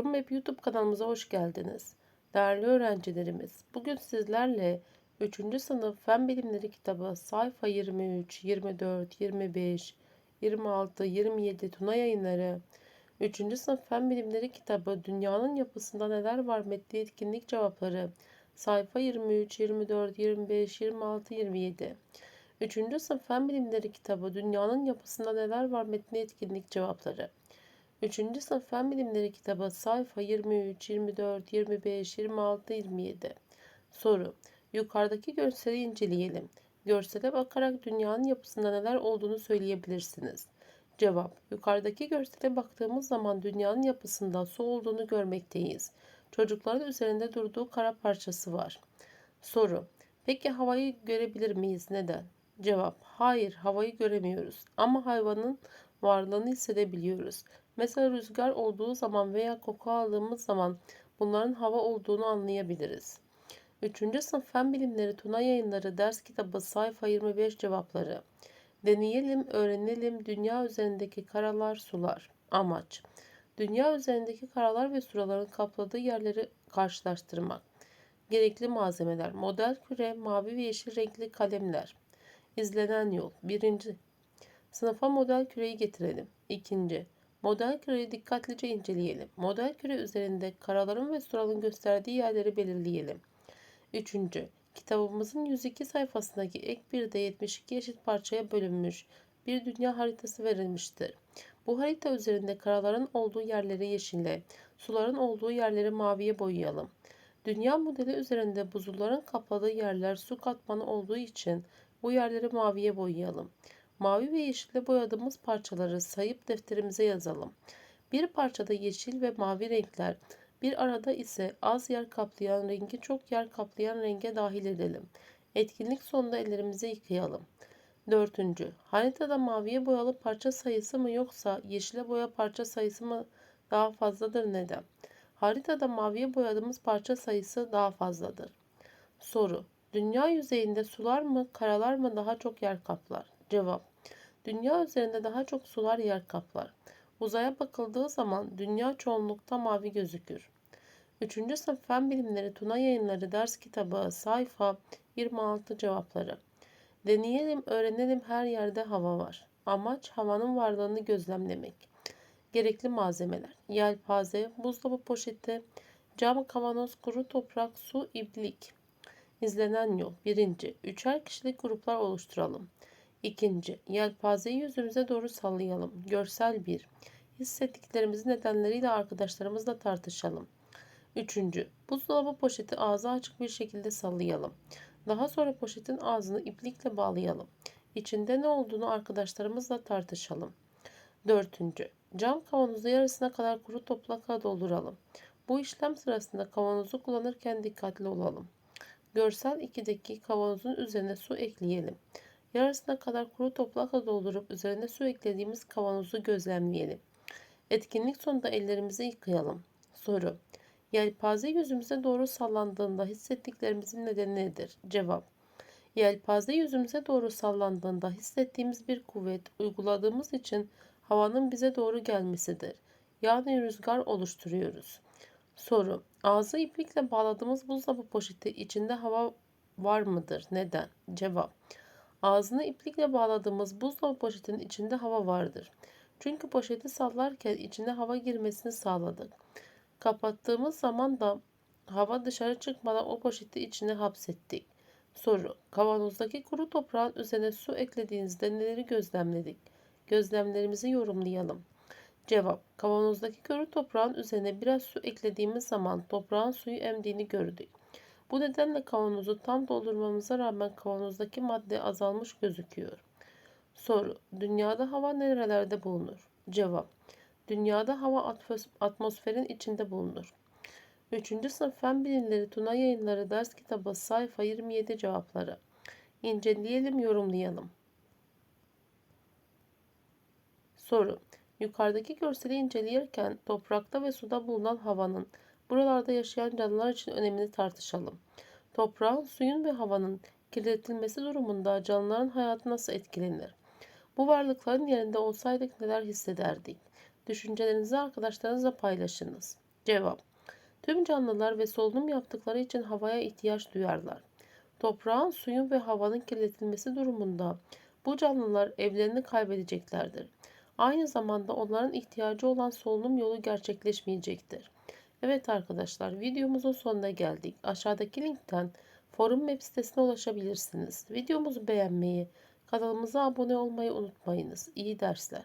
Forum Map YouTube kanalımıza hoş geldiniz. Değerli öğrencilerimiz, bugün sizlerle 3. sınıf Fen Bilimleri kitabı sayfa 23, 24, 25, 26, 27 Tuna yayınları 3. sınıf Fen Bilimleri kitabı Dünyanın yapısında neler var metni etkinlik cevapları sayfa 23, 24, 25, 26, 27 3. sınıf Fen Bilimleri kitabı Dünyanın yapısında neler var metni etkinlik cevapları 3. sınıf Fen Bilimleri kitabı sayfa 23, 24, 25, 26, 27. Soru. Yukarıdaki görseli inceleyelim. Görsele bakarak dünyanın yapısında neler olduğunu söyleyebilirsiniz. Cevap. Yukarıdaki görsele baktığımız zaman dünyanın yapısında su olduğunu görmekteyiz. Çocukların üzerinde durduğu kara parçası var. Soru. Peki havayı görebilir miyiz? Neden? Cevap. Hayır, havayı göremiyoruz ama hayvanın varlığını hissedebiliyoruz. Mesela rüzgar olduğu zaman veya koku aldığımız zaman bunların hava olduğunu anlayabiliriz. 3. sınıf fen bilimleri Tuna yayınları ders kitabı sayfa 25 cevapları. Deneyelim, öğrenelim dünya üzerindeki karalar, sular. Amaç. Dünya üzerindeki karalar ve suların kapladığı yerleri karşılaştırmak. Gerekli malzemeler. Model küre, mavi ve yeşil renkli kalemler. İzlenen yol. 1. Sınıfa model küreyi getirelim. 2. Model küreyi dikkatlice inceleyelim. Model küre üzerinde karaların ve suların gösterdiği yerleri belirleyelim. 3. Kitabımızın 102 sayfasındaki ek 1'de 72 eşit parçaya bölünmüş bir dünya haritası verilmiştir. Bu harita üzerinde karaların olduğu yerleri yeşille, suların olduğu yerleri maviye boyayalım. Dünya modeli üzerinde buzulların kapladığı yerler su katmanı olduğu için bu yerleri maviye boyayalım. Mavi ve yeşille boyadığımız parçaları sayıp defterimize yazalım. Bir parçada yeşil ve mavi renkler, bir arada ise az yer kaplayan rengi çok yer kaplayan renge dahil edelim. Etkinlik sonunda ellerimizi yıkayalım. Dördüncü, haritada maviye boyalı parça sayısı mı yoksa yeşile boya parça sayısı mı daha fazladır neden? Haritada maviye boyadığımız parça sayısı daha fazladır. Soru, dünya yüzeyinde sular mı karalar mı daha çok yer kaplar? Cevap, Dünya üzerinde daha çok sular yer kaplar. Uzaya bakıldığı zaman dünya çoğunlukta mavi gözükür. 3. sınıf fen bilimleri Tuna yayınları ders kitabı sayfa 26 cevapları. Deneyelim, öğrenelim her yerde hava var. Amaç havanın varlığını gözlemlemek. Gerekli malzemeler. Yelpaze, buzdolabı poşeti, cam kavanoz, kuru toprak, su, iblik. İzlenen yol. 1. Üçer kişilik gruplar oluşturalım. İkinci, yelpazeyi yüzümüze doğru sallayalım. Görsel 1. Hissettiklerimizi nedenleriyle arkadaşlarımızla tartışalım. Üçüncü, buzdolabı poşeti ağzı açık bir şekilde sallayalım. Daha sonra poşetin ağzını iplikle bağlayalım. İçinde ne olduğunu arkadaşlarımızla tartışalım. Dördüncü, cam kavanozu yarısına kadar kuru toprakla dolduralım. Bu işlem sırasında kavanozu kullanırken dikkatli olalım. Görsel 2'deki kavanozun üzerine su ekleyelim. Yarısına kadar kuru toprakla doldurup üzerine su eklediğimiz kavanozu gözlemleyelim. Etkinlik sonunda ellerimizi yıkayalım. Soru. Yelpaze yüzümüze doğru sallandığında hissettiklerimizin nedeni nedir? Cevap. Yelpaze yüzümüze doğru sallandığında hissettiğimiz bir kuvvet uyguladığımız için havanın bize doğru gelmesidir. Yani rüzgar oluşturuyoruz. Soru. Ağzı iplikle bağladığımız buzdolabı poşeti içinde hava var mıdır? Neden? Cevap. Ağzını iplikle bağladığımız buzdolabı poşetinin içinde hava vardır. Çünkü poşeti sallarken içine hava girmesini sağladık. Kapattığımız zaman da hava dışarı çıkmadan o poşeti içine hapsettik. Soru. Kavanozdaki kuru toprağın üzerine su eklediğinizde neleri gözlemledik? Gözlemlerimizi yorumlayalım. Cevap. Kavanozdaki kuru toprağın üzerine biraz su eklediğimiz zaman toprağın suyu emdiğini gördük. Bu nedenle kavanozu tam doldurmamıza rağmen kavanozdaki madde azalmış gözüküyor. Soru. Dünyada hava nerelerde bulunur? Cevap. Dünyada hava atmosferin içinde bulunur. 3. sınıf fen bilimleri Tuna yayınları ders kitabı sayfa 27 cevapları. İnceleyelim, yorumlayalım. Soru. Yukarıdaki görseli inceleyirken toprakta ve suda bulunan havanın Buralarda yaşayan canlılar için önemini tartışalım. Toprağın, suyun ve havanın kirletilmesi durumunda canlıların hayatı nasıl etkilenir? Bu varlıkların yerinde olsaydık neler hissederdik? Düşüncelerinizi arkadaşlarınızla paylaşınız. Cevap Tüm canlılar ve solunum yaptıkları için havaya ihtiyaç duyarlar. Toprağın, suyun ve havanın kirletilmesi durumunda bu canlılar evlerini kaybedeceklerdir. Aynı zamanda onların ihtiyacı olan solunum yolu gerçekleşmeyecektir. Evet arkadaşlar videomuzun sonuna geldik. Aşağıdaki linkten forum web sitesine ulaşabilirsiniz. Videomuzu beğenmeyi, kanalımıza abone olmayı unutmayınız. İyi dersler.